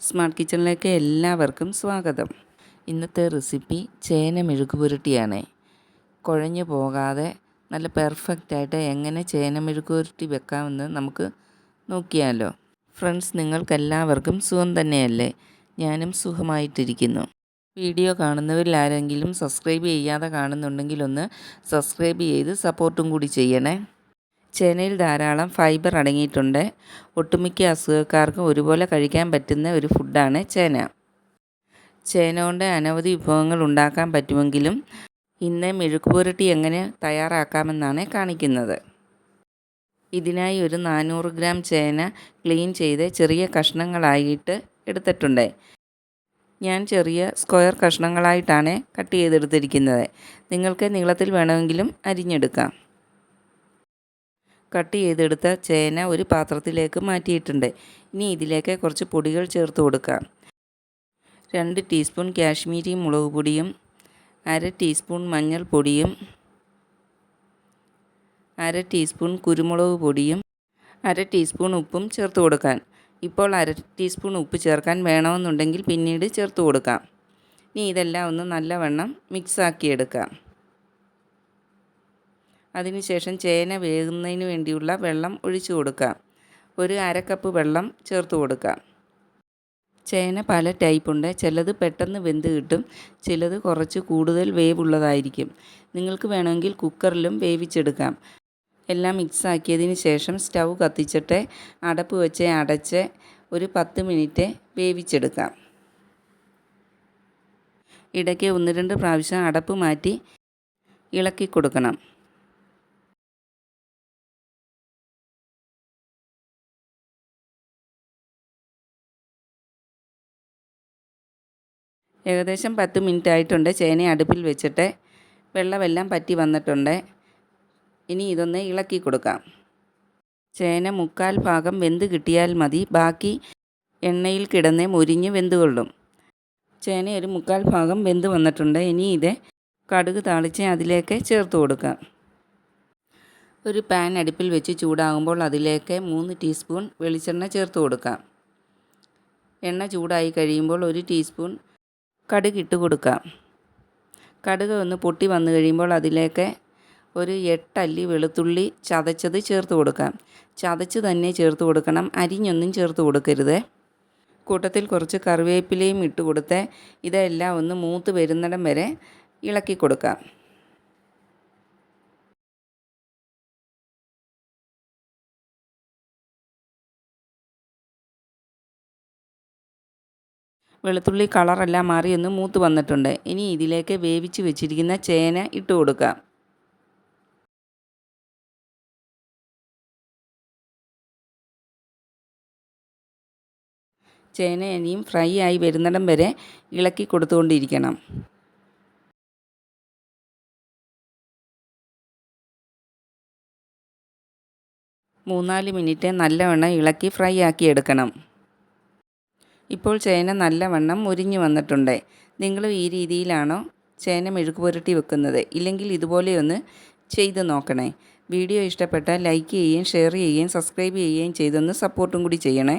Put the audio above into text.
Smart കിച്ചണിലേക്ക് എല്ലാവർക്കും സ്വാഗതം. ഇന്നത്തെ റെസിപ്പി ചേന മെഴുക്ക് പുരട്ടിയാണ് കുഴഞ്ഞു പോകാതെ നല്ല പെർഫെക്റ്റായിട്ട് എങ്ങനെ ചേന മെഴുക്ക് പുരട്ടി വെക്കാമെന്ന് നമുക്ക് നോക്കിയാലോ. ഫ്രണ്ട്സ് നിങ്ങൾക്കെല്ലാവർക്കും സുഖം തന്നെയല്ലേ? ഞാനും സുഖമായിട്ടിരിക്കുന്നു. വീഡിയോ കാണുന്നവരിൽ ആരെങ്കിലും സബ്സ്ക്രൈബ് ചെയ്യാതെ കാണുന്നുണ്ടെങ്കിൽ ഒന്ന് സബ്സ്ക്രൈബ് ചെയ്ത് സപ്പോർട്ടും കൂടി ചെയ്യണേ. ചേനയിൽ ധാരാളം ഫൈബർ അടങ്ങിയിട്ടുണ്ട്. ഒട്ടുമിക്ക അസുഖക്കാർക്കും ഒരുപോലെ കഴിക്കാൻ പറ്റുന്ന ഒരു ഫുഡാണ് ചേന. ചേന കൊണ്ട് അനവധി വിഭവങ്ങൾ ഉണ്ടാക്കാൻ പറ്റുമെങ്കിലും ഇന്ന് മെഴുക്ക് പുരട്ടി എങ്ങനെ തയ്യാറാക്കാമെന്നാണ് കാണിക്കുന്നത്. ഇതിനായി ഒരു നാനൂറ് ഗ്രാം ചേന ക്ലീൻ ചെയ്ത് ചെറിയ കഷ്ണങ്ങളായിട്ട് എടുത്തിട്ടുണ്ട്. ഞാൻ ചെറിയ സ്ക്വയർ കഷ്ണങ്ങളായിട്ടാണ് കട്ട് ചെയ്തെടുത്തിരിക്കുന്നത്. നിങ്ങൾക്ക് നീളത്തിൽ വേണമെങ്കിലും അരിഞ്ഞെടുക്കാം. കട്ട് ചെയ്തെടുത്ത ചേന ഒരു പാത്രത്തിലേക്ക് മാറ്റിയിട്ടുണ്ട്. ഇനി ഇതിലേക്ക് കുറച്ച് പൊടികൾ ചേർത്ത് കൊടുക്കാം. രണ്ട് ടീസ്പൂൺ കാശ്മീരി മുളക് പൊടിയും അര ടീസ്പൂൺ മഞ്ഞൾപ്പൊടിയും അര ടീസ്പൂൺ കുരുമുളക് പൊടിയും അര ടീസ്പൂൺ ഉപ്പും ചേർത്ത് കൊടുക്കാൻ ഇപ്പോൾ അര ടീസ്പൂൺ ഉപ്പ് ചേർക്കാൻ വേണമെന്നുണ്ടെങ്കിൽ പിന്നീട് ചേർത്ത് കൊടുക്കാം. ഇനി ഇതെല്ലാം ഒന്ന് നല്ലവണ്ണം മിക്സാക്കിയെടുക്കാം അതിനുശേഷം ചേന വേകുന്നതിന് വേണ്ടിയുള്ള വെള്ളം ഒഴിച്ചു കൊടുക്കാം. ഒരു അരക്കപ്പ് കപ്പ് വെള്ളം ചേർത്ത് കൊടുക്കാം. ചേന പല ടൈപ്പുണ്ട് ചിലത് പെട്ടെന്ന് വെന്ത് കിട്ടും. ചിലത് കുറച്ച് കൂടുതൽ വേവുള്ളതായിരിക്കും. നിങ്ങൾക്ക് വേണമെങ്കിൽ കുക്കറിലും വേവിച്ചെടുക്കാം. എല്ലാം മിക്സ് ആക്കിയതിന് ശേഷം സ്റ്റൗ കത്തിച്ചിട്ട് അടപ്പ് വെച്ച് അടച്ച് ഒരു പത്ത് മിനിറ്റ് വേവിച്ചെടുക്കാം. ഇടയ്ക്ക് ഒന്ന് രണ്ട് പ്രാവശ്യം അടപ്പ് മാറ്റി ഇളക്കി കൊടുക്കണം. ഏകദേശം പത്ത് മിനിറ്റ് ആയിട്ടുണ്ട് ചേന അടുപ്പിൽ വെച്ചിട്ട് വെള്ളമെല്ലാം പറ്റി വന്നിട്ടുണ്ട്. ഇനി ഇതൊന്ന് ഇളക്കി കൊടുക്കാം. ചേന മുക്കാൽ ഭാഗം വെന്ത് കിട്ടിയാൽ മതി. ബാക്കി എണ്ണയിൽ കിടന്ന് മുരിഞ്ഞ് വെന്ത് കൊള്ളും. ചേന ഒരു മുക്കാൽ ഭാഗം വെന്ത് വന്നിട്ടുണ്ട്. ഇനി ഇത് കടുക് താളിച്ച് അതിലേക്ക് ചേർത്ത് കൊടുക്കാം. ഒരു പാൻ അടുപ്പിൽ വെച്ച് ചൂടാകുമ്പോൾ അതിലേക്ക് മൂന്ന് ടീസ്പൂൺ വെളിച്ചെണ്ണ ചേർത്ത് കൊടുക്കാം. എണ്ണ ചൂടായി കഴിയുമ്പോൾ ഒരു ടീസ്പൂൺ കടുക് ഇട്ട് കൊടുക്കാം. കടുക് ഒന്ന് പൊട്ടി വന്നു കഴിയുമ്പോൾ അതിലേക്ക് ഒരു എട്ടല്ലി വെളുത്തുള്ളി ചതച്ചത് ചേർത്ത് കൊടുക്കാം. ചതച്ച് തന്നെ ചേർത്ത് കൊടുക്കണം. അരിഞ്ഞൊന്നും ചേർത്ത് കൊടുക്കരുത്. കൂട്ടത്തിൽ കുറച്ച് കറിവേപ്പിലയും ഇട്ട് കൊടുത്ത് ഇതെല്ലാം ഒന്ന് മൂത്ത് വരുന്നിടം വരെ ഇളക്കി കൊടുക്കാം. വെളുത്തുള്ളി കളറെല്ലാം മാറി ഒന്ന് മൂത്ത് വന്നിട്ടുണ്ട്. ഇനി ഇതിലേക്ക് വേവിച്ച് വെച്ചിരിക്കുന്ന ചേന ഇട്ട് കൊടുക്കാം. ചേന ഇനിയും ഫ്രൈ ആയി വരുന്നിടം വരെ ഇളക്കി കൊടുത്തുകൊണ്ടിരിക്കണം. മൂന്നാൽ മിനിറ്റ് നല്ലവണ്ണം ഇളക്കി ഫ്രൈ ആക്കി എടുക്കണം. ഇപ്പോൾ ചേന നല്ലവണ്ണം മുരിഞ്ഞു വന്നിട്ടുണ്ട്. നിങ്ങളും ഈ രീതിയിലാണോ ചേന മെഴുക്ക് പുരട്ടി വെക്കുന്നത്? ഇല്ലെങ്കിൽ ഇതുപോലെയൊന്ന് ചെയ്ത് നോക്കണേ. വീഡിയോ ഇഷ്ടപ്പെട്ടാൽ ലൈക്ക് ചെയ്യുകയും ഷെയർ ചെയ്യുകയും സബ്സ്ക്രൈബ് ചെയ്യുകയും ചെയ്തൊന്ന് സപ്പോർട്ടും കൂടി ചെയ്യണേ.